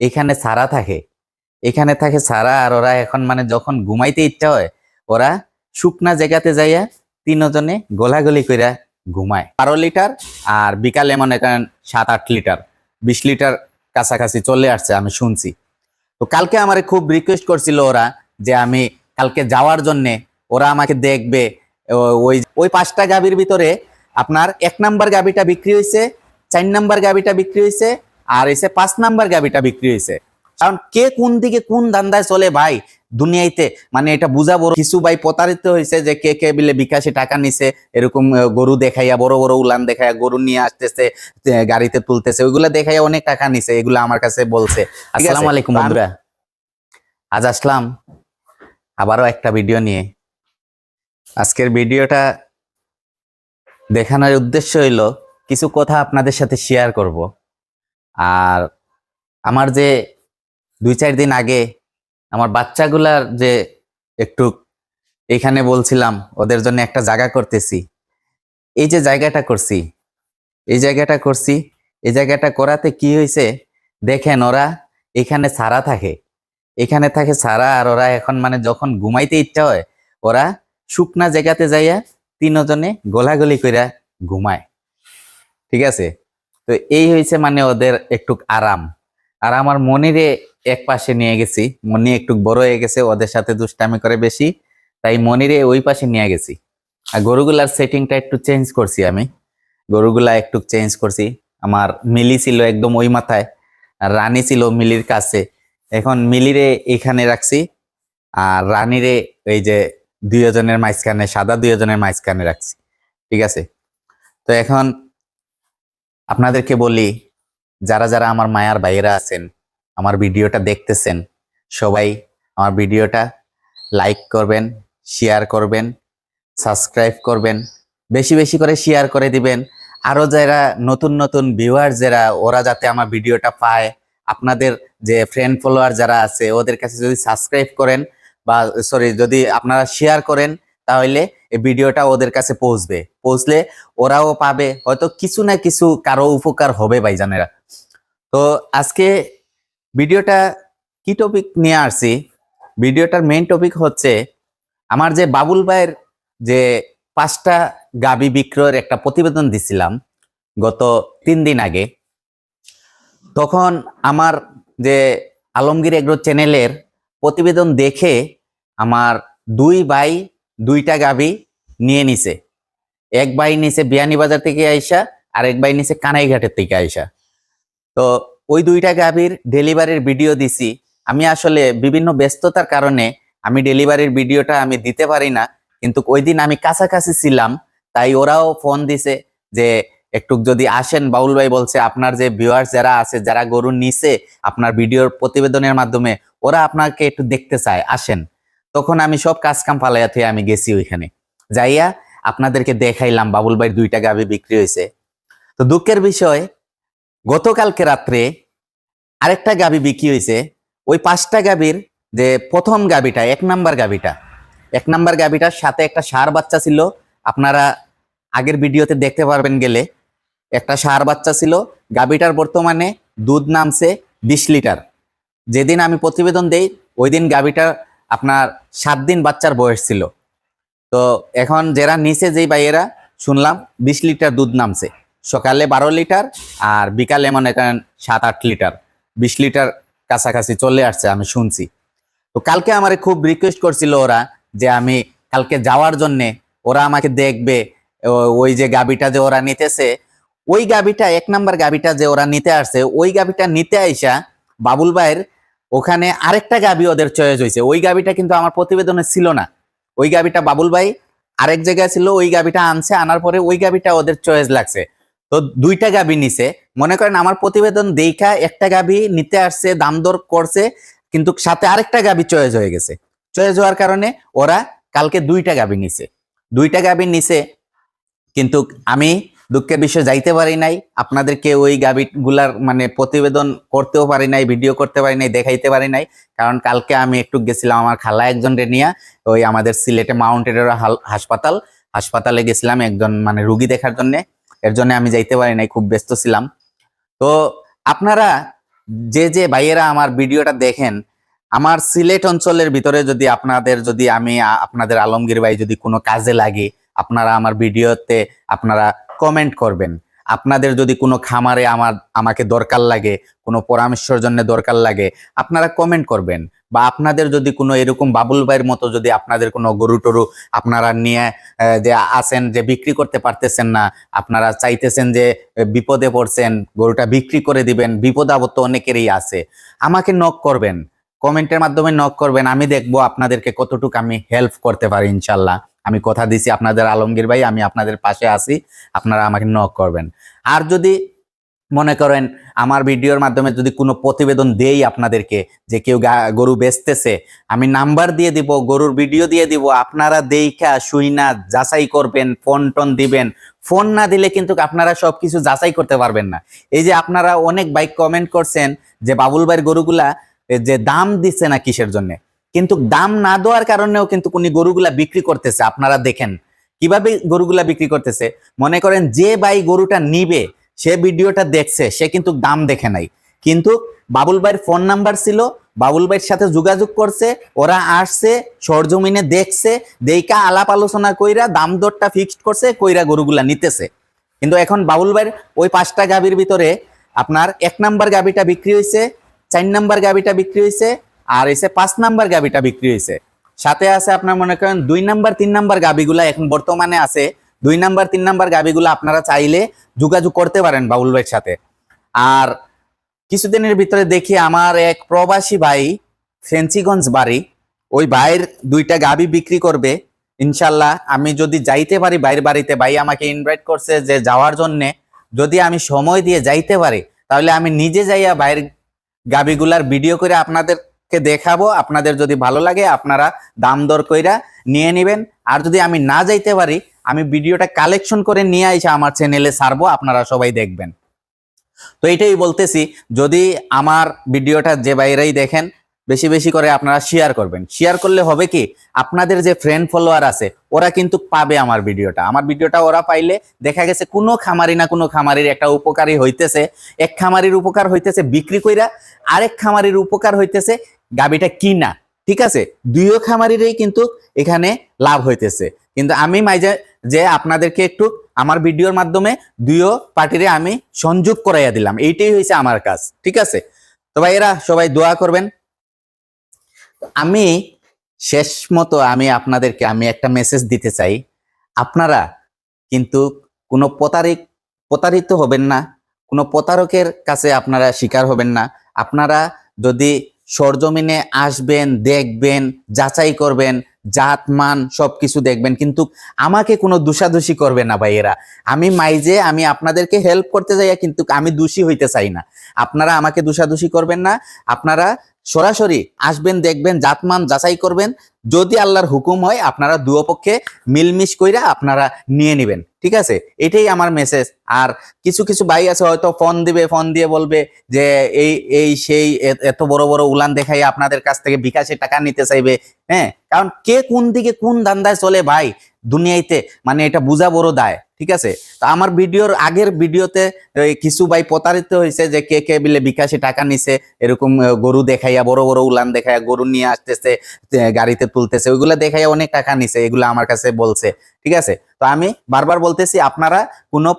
এখানে সারা থাকে। এখানে থাকে সারা আর ওরা এখন মানে যখন ঘুমাইতে ইচ্ছা হয়, ওরা শুকনা জায়গাতে যাইয়া তিনজনে গোলাগুলি কইরা ঘুমায়। বারো লিটার আর বিকালে মনে করেন সাত, আট লিটার। বিশ লিটার কাছাকাছি চলে আসছে, আমি শুনছি। তো কালকে আমার খুব রিকোয়েস্ট করছিল ওরা যে আমি কালকে যাওয়ার জন্যে, ওরা আমাকে দেখবে ওই ওই পাঁচটা গাবির ভিতরে আপনার এক নাম্বার গাবিটা বিক্রি হয়েছে চার নাম্বার গাবিটা বিক্রি হয়েছে আর এসে পাঁচ নাম্বার গাবিটা বিক্রি হয়েছে। কারণ কে কোন দিকে কোন ধান্দায় চলে ভাই দুনিয়াইতে মানে এটা বুঝা বড় কিছু ভাই প্রতারিত হয়েছে যে কে কে বিলে বিকাশে টাকা নিছে এরকম গরু দেখাইয়া বড় বড় উলান দেখাইয়া গরু নিয়ে আসতেছে গাড়িতে তুলতেছে ওইগুলা দেখাইয়া অনেক টাকা নিছে এগুলা আমার কাছে বলছে। আসসালামু আলাইকুম বন্ধুরা। আজ আসলাম আবারও একটা ভিডিও নিয়ে। আজকের ভিডিওটা দেখানোর উদ্দেশ্য হইল কিছু কথা আপনাদের সাথে শেয়ার করব। আর আমার যে দুই চার দিন আগে আমার বাচ্চাগুলার যে একটু এখানে বলছিলাম, ওদের জন্য একটা জায়গা করতেছি। এই যে জায়গাটা করছি, এই জায়গাটা করছি, এই জায়গাটা করাতে কি হয়েছে দেখেন ওরা এখানে সারা থাকে। এখানে থাকে সারা আর ওরা এখন মানে যখন ঘুমাইতে ইচ্ছা হয়, ওরা শুকনা জায়গাতে যাইয়া তিনজনে গোলাগুলি কইরা ঘুমায়। ঠিক আছে? তো এই হয়েছে মানে ওদের একটু আরাম। আর আমার মনিরে এক পাশে নিয়ে গেছি। মনি একটু বড় হয়ে গেছে, ওদের সাথে দুষ্টামি করে বেশি, তাই মনিরে ওই পাশে নিয়ে গেছি। আর গরুগুলার সেটিংটা একটু চেঞ্জ করছি আমি। গরুগুলা একটু চেঞ্জ করছি। আমার মিলি ছিল একদম ওই মাথায়, আর রানী ছিল মিলির কাছে। এখন মিলিরে এখানে রাখছি, আর রানীরে এই যে দুইজনের মাঝখানে, সাদা দুইজনের মাঝখানে রাখছি। ঠিক আছে? তো এখন আপনাদেরকে বলি, যারা যারা আমার মায়ার বাইরা আছেন, আমার ভিডিওটা দেখতেছেন, সবাই আমার ভিডিওটা লাইক করবেন, শেয়ার করবেন, সাবস্ক্রাইব করবেন, বেশি বেশি করে শেয়ার করে দিবেন। আরও যারা নতুন নতুন ভিউয়ার যারা ওরা যাতে আমার ভিডিওটা পায়, আপনাদের যে ফ্রেন্ড ফলোয়ার যারা আছে, ওদের কাছে যদি সাবস্ক্রাইব করেন বা সরি যদি আপনারা শেয়ার করেন তাহলে এই ভিডিওটা ওদের কাছে পৌঁছবে। পৌঁছলে ওরাও পাবে, হয়তো কিছু না কিছু কারও উপকার হবে ভাই ভাইজানেরা। তো আজকে ভিডিওটা কি টপিক নিয়ে আসছি? ভিডিওটার মেন টপিক হচ্ছে আমার যে বাবুল ভাইয়ের যে পাঁচটা গাবি বিক্রয়ের একটা প্রতিবেদন দিছিলাম গত তিন দিন আগে। তখন আমার যে আলমগীর এগ্রো চ্যানেলের প্রতিবেদন দেখে আমার দুই ভাই দুইটা গাবি নিয়ে নিছে। এক বাই নিছে বিয়ানীবাজার থেকে আইসা আর এক বাই নিছে কানাইঘাটের থেকে আইসা। তো ওই দুইটা গাভীর ডেলিভারির ভিডিও দিছি। আমি আসলে বিভিন্ন ব্যস্ততার কারণে আমি ডেলিভারির ভিডিওটা আমি দিতে পারি না, কিন্তু ওই দিন আমি কাছাকাছি ছিলাম, তাই ওরাও ফোন দিছে যে, একটু যদি আসেন, বাউল ভাই বলছে, আপনার যে ভিউয়ার্স যারা আছে, যারা গরু নিছে, আপনার ভিডিওর প্রতিবেদনের মাধ্যমে, ওরা আপনাকে একটু দেখতে চায়, আসেন। তখন আমি সব কাজ কাম ফালাইয়া থেকে আমি গেছি ওইখানে। যাইয়া আপনাদেরকে দেখাইলাম, বাবুল ভাইয়ের দুইটা গাভি বিক্রি হয়েছে তো দুঃখের বিষয়, গতকালকে রাত্রে আরেকটা গাবি বিক্রি হয়েছে ওই পাঁচটা গাবির যে প্রথম গাবিটা এক নাম্বার গাবিটা এক নাম্বার গাবিটার সাথে একটা সার বাচ্চা ছিল। আপনারা আগের ভিডিওতে দেখতে পারবেন গেলে। একটা সার বাচ্চা ছিল গাবিটার বর্তমানে দুধ নামছে বিশ লিটার। যেদিন আমি প্রতিবেদন দেই ওই দিন গাবিটার আপনার সাত দিন বাচ্চার বয়স ছিল। তো এখন যারা নিচে যেই ভাইয়েরা, শুনলাম বিশ লিটার দুধ নামছে। সকালে বারো লিটার আর বিকালে মনে করেন সাত, আট লিটার। বিশ লিটার কাছাকাছি চলে আসছে, আমি শুনছি। তো কালকে আমার খুব রিকোয়েস্ট করছিল ওরা যে আমি কালকে যাওয়ার জন্যে, ওরা আমাকে দেখবে ওই যে গাবিটা যে ওরা নিতেছে, ওই গাবিটা এক নাম্বার গাবিটা যে ওরা নিতে আসছে, ওই গাবিটা নিতে আইসা বাবুল ভাইয়ের ওখানে আরেকটা গাবি ওদের চয়েস হয়েছে। ওই গাবিটা কিন্তু আমার প্রতিবেদনে ছিল না। ওই গাবিটা বাবুল ভাই আরেক জায়গায় ছিল, ওই গাবিটা আনছে, আনার পরে ওই গাবিটা ওদের চয়েস লাগছে। তো দুইটা গাবি নিছে। মনে করেন আমার প্রতিবেদন দেখা একটা গাবি নিতে আসছে, দাম দর করছে, কিন্তু সাথে আরেকটা গাবি চয়েস হয়ে গেছে। চয়েস হওয়ার কারণে ওরা কালকে দুইটা গাবি নিছে। দুইটা গাবি নিছে, কিন্তু আমি দুঃখের বিষয় যাইতে পারি নাই, আপনাদেরকে ওই গাবি গুলার মানে প্রতিবেদন করতেও পারি নাই, ভিডিও করতে পারি নাই, দেখাইতে পারি নাই। কারণ কালকে আমি একটু গেছিলাম আমার খালা একজনকে নিয়ে, ওই আমাদের সিলেটে মাউন্টেড হাসপাতাল। হাসপাতালে গেছিলাম একজন মানে রুগী দেখার জন্য। এর জন্য আমি যাইতে পারি নাই, খুব ব্যস্ত ছিলাম। তো আপনারা যে যে ভাইয়েরা আমার ভিডিওটা দেখেন, আমার সিলেট অঞ্চলের ভিতরে যদি আপনাদের যদি আমি আপনাদের আলমগীর ভাই যদি কোনো কাজে লাগে, আপনারা আমার ভিডিওতে আপনারা কমেন্ট করবেন। আপনাদের যদি কোনো খামারে আমার, আমাকে দরকার লাগে, কোনো পরামর্শের জন্য দরকার লাগে, আপনারা কমেন্ট করবেন। বা আপনাদের যদি কোনো এরকম বাবুল ভাইয়ের মতো যদি আপনাদের কোনো গরু টরু আপনারা নিয়ে যে আসেন যে বিক্রি করতে পারতেছেন না, আপনারা চাইতেছেন যে বিপদে পড়ছেন, গরুটা বিক্রি করে দিবেন, বিপদ আপদ অনেকেরই আছে। আমাকে নক করবেন। কমেন্টের মাধ্যমে নক করবেন, আমি দেখব আপনাদেরকে কতটুকু আমি হেল্প করতে পারি ইনশাল্লাহ। আমি কথা দিছি আপনাদের আলমগীর ভাই, আমি আপনাদের পাশে আছি, আপনারা আমাকে নক করবেন। আর যদি মনে করেন আমার ভিডিওর মাধ্যমে যদি কোনো প্রতিবেদন দেই আপনাদেরকে যে কেউ গরু বেচতেছে, আমি নাম্বার দিয়ে দিব, গরুর ভিডিও দিয়ে দিব, আপনারা দেইখা শুই না, যাচাই করবেন, ফোন টোন দিবেন। ফোন না দিলে কিন্তু আপনারা সব কিছু যাচাই করতে পারবেন না। এই যে আপনারা অনেক বাইক কমেন্ট করছেন যে বাবুল ভাইয়ের গরুগুলা যে দাম দিচ্ছে না কিসের জন্য? কিন্তু দাম না দেওয়ার কারণেও কিন্তু উনি গরুগুলা বিক্রি করতেছে, আপনারা দেখেন। কীভাবে গরুগুলা বিক্রি করতেছে? মনে করেন যে ভাই গরুটা নিবে, সে ভিডিওটা দেখছে, সে কিন্তু দাম দেখে নাই। কিন্তু বাবুল ভাইয়ের ফোন নাম্বার ছিল, বাবুল ভাইয়ের সাথে যোগাযোগ করছে, ওরা আসছে, সরজমিনে দেখছে, দেইকা আলাপ আলোচনা কইরা দাম দরটা ফিক্সড করছে, কইরা গরুগুলা নিতেছে। কিন্তু এখন বাবুল ভাইয়ের ওই পাঁচটা গাবির ভিতরে আপনার এক নাম্বার গাবিটা বিক্রি হয়েছে চার নাম্বার গাবিটা বিক্রি হয়েছে আর এসে পাঁচ নাম্বার গাবিটা বিক্রি হয়েছে। সাথে আছে আপনার মনে করেন দুই নাম্বার, তিন নাম্বার গাবিগুলা এখন বর্তমানে আছে। দুই নাম্বার, তিন নাম্বার গাবিগুলা আপনারা চাইলে যোগাযোগ করতে পারেন বাবুল ভাইয়ের সাথে। আর কিছুদিনের ভিতরে দেখি আমার এক প্রবাসী ভাই ফেন্সিগঞ্জ বাড়ি, ওই ভাইয়ের দুইটা গাবি বিক্রি করবে। ইনশাল্লাহ আমি যদি যাইতে পারি ভাইয়ের বাড়িতে, ভাই আমাকে ইনভাইট করছে যে যাওয়ার জন্যে। যদি আমি সময় দিয়ে যাইতে পারি, তাহলে আমি নিজে যাইয়া ভাইয়ের গাবিগুলার ভিডিও করে আপনাদেরকে দেখাবো, আপনাদের যদি ভালো লাগে, আপনারা দাম দর কইরা নিয়ে নেবেন। আর যদি আমি না যাইতে পারি, আমি ভিডিওটা কালেকশন করে নিয়ে আইসা আমার চ্যানেলে ছাড়বো আপনারা সবাই দেখবেন। তো এটাই বলতেছি, যদি আমার ভিডিওটা যে বাইরেই দেখেন, বেশি বেশি করে আপনারা শেয়ার করবেন। শেয়ার করলে হবে কি, আপনাদের যে ফ্রেন্ড ফলোয়ার আছে, ওরা কিন্তু পাবে আমার ভিডিওটা। আমার ভিডিওটা ওরা পাইলে দেখা গেছে কোনো খামারি না কোনো খামারির একটা উপকারী হইতেছে। এক খামারির উপকার হইতেছে বিক্রি কইরা, আরেক খামারির উপকার হইতেছে গাবিটা কিনা, ঠিক আছে? দুইও খামারিরই কিন্তু এখানে লাভ হইতেছে। কিন্তু আমি মাইজে যে আপনাদেরকে একটু আমার ভিডিওর মাধ্যমে দুইও পার্টিরে আমি সংযোগ করাইয়া দিলাম। এইটাই হয়েছে আমার কাজ, ঠিক আছে? তো ভাইয়েরা, সবাই দোয়া করবেন। আমি শেষ মতো আমি আপনাদেরকে আমি একটা মেসেজ দিতে চাই। আপনারা কিন্তু কোনো প্রতারিক, প্রতারিত হবেন না। কোনো প্রতারকের কাছে আপনারা শিকার হবেন না। আপনারা যদি সরজমিনে আসবেন, দেখবেন, যাচাই করবেন জাত মান সবকিছু দেখবেন। কিন্তু আমাকে কোনো দোষাদোষি করবে না ভাইয়েরা। আমি মাইজে, আমি আপনাদেরকে হেল্প করতে যাই কিন্তু আমি দোষী হইতে চাই না। আপনারা আমাকে দোষাদোষি করবেন না। আপনারা সরাসরি আসবেন, দেখবেন, জাতমান যাচাই করবেন। যদি আল্লাহর হুকুম হয়, আপনারা দুপক্ষে মিলমিশ কইরা আপনারা নিয়ে নেবেন। ঠিক আছে? এটাই আমার মেসেজ আর কিছু কিছু ভাই আছে হয়তো ফোন দিবে ফোন দিয়ে বলবে যে এই এই সেই এত বড় বড় উলান দেখাই আপনাদের কাছ থেকে বিকাশে টাকা নিতে চাইবে। হ্যাঁ কারণ কে কোন দিকে কোন ধান্দায় চলে ভাই দুনিয়াইতে? মানে এটা বুঝা বড় দায়, ঠিক আছে? তো আমার ভিডিওর আগের ভিডিওতে কিছু ভাই প্রতারিত হয়েছে যে কে কে বিলে বিকাশে টাকা নিছে, এরকম গরু দেখাইয়া, বড় বড় উলান দেখাইয়া গরু নিয়ে আসতেছে গাড়িতে তুলতেছে, ওইগুলা দেখাইয়া অনেক টাকা নিছে, এগুলো আমার কাছে বলছে, ঠিক আছে? তো আমি বারবার বলতেছি, আপনারা কোনো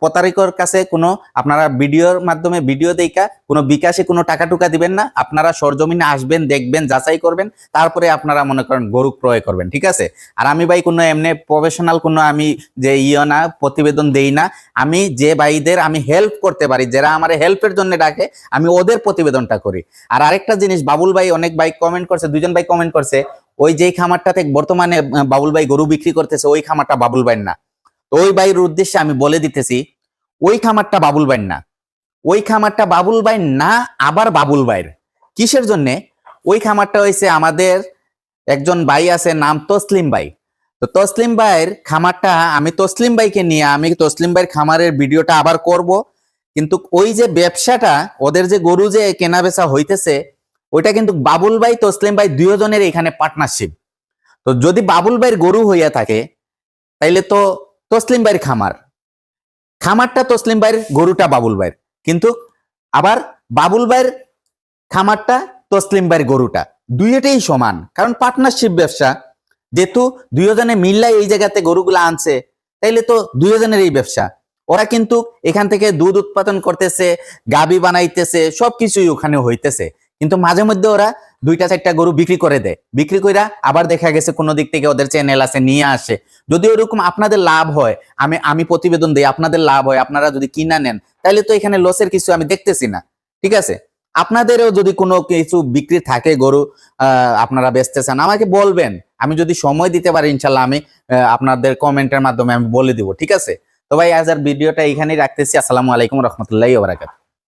প্রতারিকর কাছে কোনো, আপনারা ভিডিওর মাধ্যমে ভিডিও দেখা কোনো বিকাশে কোনো টাকা টুকা দিবেন না। আপনারা সরজমিনে আসবেন, দেখবেন, যাচাই করবেন, তারপরে আপনারা মনে করেন গরু ক্রয় করবেন, ঠিক আছে? আর আমি ভাই কোনো এমনি প্রফেশনাল কোনো আমি যে ইয়ে না, প্রতিবেদন দেই না। আমি যে ভাইদের আমি হেল্প করতে পারি, যারা আমার হেল্পের জন্য ডাকে, আমি ওদের প্রতিবেদনটা করি। আর আরেকটা জিনিস, বাবুল ভাই অনেক ভাই কমেন্ট করছে দুজন ভাই কমেন্ট করছে ওই যেই খামারটাতে বর্তমানে বাবুল ভাই গরু বিক্রি করতেছে, ওই খামারটা বাবুল ভাইয়ের না। তো ওই ভাইয়ের উদ্দেশ্যে আমি বলে দিতেছি, ওই খামারটা বাবুল ভাইয়ের না। ওই খামারটা বাবুল ভাইয়ের না, আবার বাবুল ভাইয়ের। কিসের জন্যে? ওই খামারটা হয়েছে আমাদের একজন ভাই আছে, নাম তসলিম ভাই। তো তসলিম ভাইয়ের খামারটা, আমি তসলিম ভাইকে নিয়ে, আমি তসলিম ভাইয়ের খামারের ভিডিওটা আবার করব। কিন্তু ওই যে ব্যবসাটা, ওদের যে গরু যে কেনা বেচা হইতেছে ওইটা কিন্তু বাবুল ভাই, তসলিম ভাই দুজনের এখানে পার্টনারশিপ তো যদি বাবুল ভাইয়ের গরু হইয়া থাকে, তাইলে তো তসলিম ভাইয়ের খামার। খামারটা তসলিম ভাইয়ের, গরুটা বাবুল ভাইয়ের। কিন্তু আবার বাবুল ভাইয়ের খামারটা তসলিম ভাইয়ের গরুটা। দুইটাই সমান। কারণ পার্টনারশিপ ব্যবসা। যেহেতু দুইজনে মিল্লাই এই জায়গাতে গরুগুলো আনছে, তাইলে তো দুইজনের এই ব্যবসা। ওরা কিন্তু এখান থেকে দুধ উৎপাদন করতেছে, গাবি বানাইতেছে, সবকিছুই ওখানে হইতেছে। কিন্তু মাঝে মধ্যে ওরা দুইটা, চারটা গরু বিক্রি করে দেয়। বিক্রি কইরা আবার দেখা গেছে কোনো দিক থেকে ওদের চ্যানেল আছে, নিয়ে আসে। যদি ওরকম আপনাদের লাভ হয়, আমি আমি প্রতিবেদন দিই, আপনাদের লাভ হয়, আপনারা যদি কিনা নেন তাহলে তো এখানে লসের কিছু আমি দেখতেছি না। ঠিক আছে? আপনাদেরও যদি কোনো কিছু বিক্রি থাকে গরু আপনারা বেচতে চান আমাকে বলবেন। আমি যদি সময় দিতে পারি ইনশাল্লাহ আমি আপনাদের কমেন্টের মাধ্যমে আমি বলে দিব। ঠিক আছে? তো ভাই, আজ আর ভিডিওটা এখানেই রাখতেছি। আসসালামু আলাইকুম রহমতুল্লাহ বারাকাত